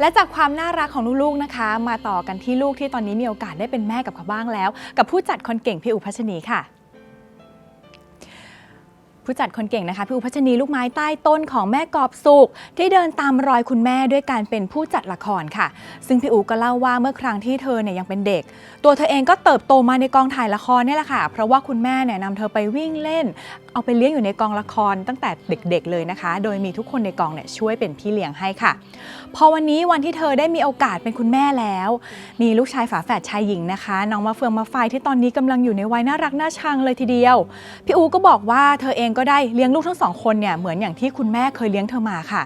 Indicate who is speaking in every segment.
Speaker 1: และจากความน่ารักของลูกๆนะคะ มาต่อกันที่ลูกที่ตอนนี้มีโอกาสได้เป็นแม่กับเขาบ้างแล้ว กับผู้จัดคนเก่งพี่อุพัชนีค่ะ ผู้จัดคนเก่งนะคะพี่อุพัชนีลูกไม้ใต้ต้นของแม่กอบสุขที่เดินตามรอยคุณแม่ด้วยการเป็นผู้จัดละครค่ะ ซึ่งพี่อูก็เล่าว่าเมื่อครั้งที่เธอเนี่ยยังเป็นเด็ก ตัวเธอเองก็เติบโตมาในกองถ่ายละครนี่แหละค่ะ เพราะว่าคุณแม่เนี่ยนำเธอไปวิ่งเล่น เอาไปเลี้ยงอยู่ในกองละครตั้งแต่เด็กๆเลยนะคะ โดยมีทุกคนในกองเนี่ยช่วยเป็นพี่เลี้ยงให้ค่ะ พอวันนี้วันที่เธอได้มีโอกาสเป็นคุณแม่แล้ว มีลูกชายฝาแฝดชายหญิงนะคะน้องมาเฟืองมาไฟที่ตอนนี้กำลังอยู่ในวัยน่ารักน่าชังเลยทีเดียวพี่อูก็บอกว่าเธอเองก็ได้เลี้ยงลูกทั้งสองคนเนี่ยเหมือนอย่างที่คุณแม่เคยเลี้ยงเธอมาค่ะ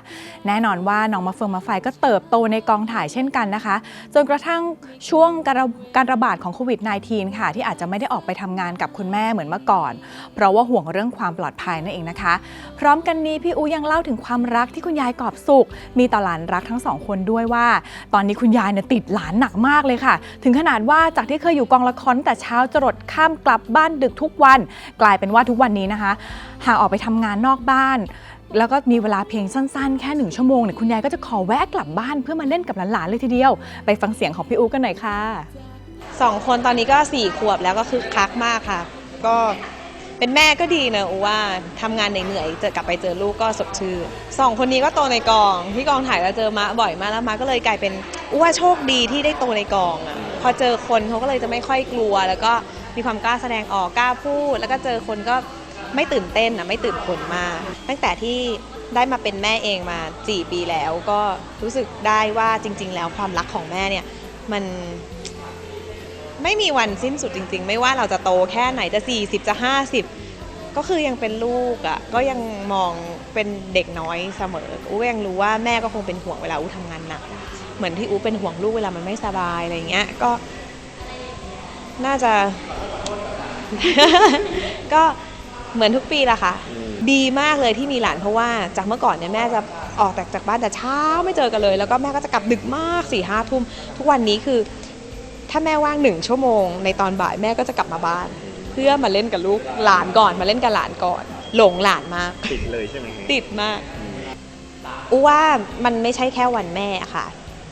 Speaker 1: แน่นอนว่าน้องมาเฟืองมาไฟก็เติบโตในกองถ่ายเช่นกันนะคะ จนกระทั่งช่วงการระการระบาดของโควิด -19 ค่ะ ที่อาจจะไม่ได้ออกไปทำงานกับคุณแม่เหมือนเมื่อก่อน เพราะว่าห่วงเรื่องความปลอดภัยนั่นเองนะคะ พร้อมกันนี้พี่อูยังเล่าถึงความรักที่คุณยายกอบสุข มีต่อหลานรักทั้งสองคนด้วยว่า ตอนนี้คุณยายเนี่ยติดหลานหนักมากเลยค่ะ ถึงขนาดว่าจากที่เคยอยู่กองละครแต่เช้าจรดข้ามกลับบ้านดึกทุกวัน กลายเป็นว่าทุกวันนี้นะคะหากออกไปทำงานนอกบ้าน แล้วก็มีเวลาเพียงสั้นๆ แค่หนึ่งชั่วโมงเนี่ยคุณยายก็จะขอแวะกลับบ้านเพื่อมาเล่นกับหลานๆเลยทีเดียว ไปฟังเสียงของพี่อูกันหน่อยค่ะ
Speaker 2: สองคนตอนนี้ก็สี่ขวบแล้วก็คือคักมากค่ะ ก็เป็นแม่ก็ดีนะอูว่าทำงานเหนื่อยๆเจอกลับไปเจอลูกก็สดชื่นสองคนนี้ก็โตในกองที่กองถ่ายเราเจอมาบ่อยมากแล้วมาก็เลยกลายเป็นอูว่าโชคดีที่ได้โตในกองอะพอเจอคนเขาก็เลยจะไม่ค่อยกลัว แล้วก็มีความกล้าแสดงออกกล้าพูด แล้วก็เจอคนก็ ไม่ตื่นเต้นอะไม่ตื่นคนมาก ตั้งแต่ที่ได้มาเป็นแม่เองมา 4 ปีแล้วก็รู้สึกได้ว่าจริง ๆ แล้วความรักของแม่เนี่ยมันไม่มีวันสิ้นสุดจริง ๆ ไม่ว่าเราจะโตแค่ไหนจะ 40 จะ 50 ก็คือยังเป็นลูกอะ่ะก็ยังมองเป็นเด็กน้อยเสมออูก็ยังรู้ว่าแม่ก็คงเป็นห่วงเวลาอูทำงานหนักเหมือนที่อูเป็นห่วงลูกเวลามันไม่สบายอะไรเงี้ยก็น่าจะ ก็ เหมือนทุกปีละค่ะ ดีมากเลยที่มีหลานเพราะว่าจากเมื่อก่อนเนี่ยแม่จะออกจากจากบ้านแต่เช้าไม่เจอกันเลย แล้วก็แม่ก็จะกลับดึกมากสี่ห้าทุ่มทุกวันนี้คือ ถ้าแม่ว่างหนึ่งชั่วโมง ในตอนบ่ายแม่ก็จะกลับมาบ้าน เพื่อมาเล่นกับลูกหลานก่อนมาเล่นกับหลานก่อน หลงหลานมาก
Speaker 3: ติดเลยใช่ไหมฮะ
Speaker 2: ติดมากอูว่ามันไม่ใช่แค่วันแม่ค่ะ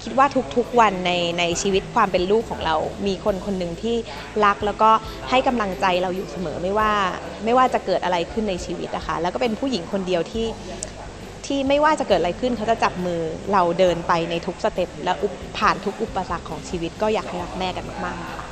Speaker 2: คิดว่าทุกๆวันในในชีวิตความเป็นลูกของเรา มีคนคนหนึ่งที่รักแล้วก็ให้กำลังใจเราอยู่เสมอไม่ว่า ไม่ว่าจะเกิดอะไรขึ้นในชีวิตนะคะแล้วก็เป็นผู้หญิงคนเดียวที่ที่ไม่ว่าจะเกิดอะไรขึ้นเขาจะจับมือเราเดินไปในทุกสเต็ปและผ่านทุกอุปสรรคของชีวิตก็อยากให้รักแม่กันมากๆค่ะ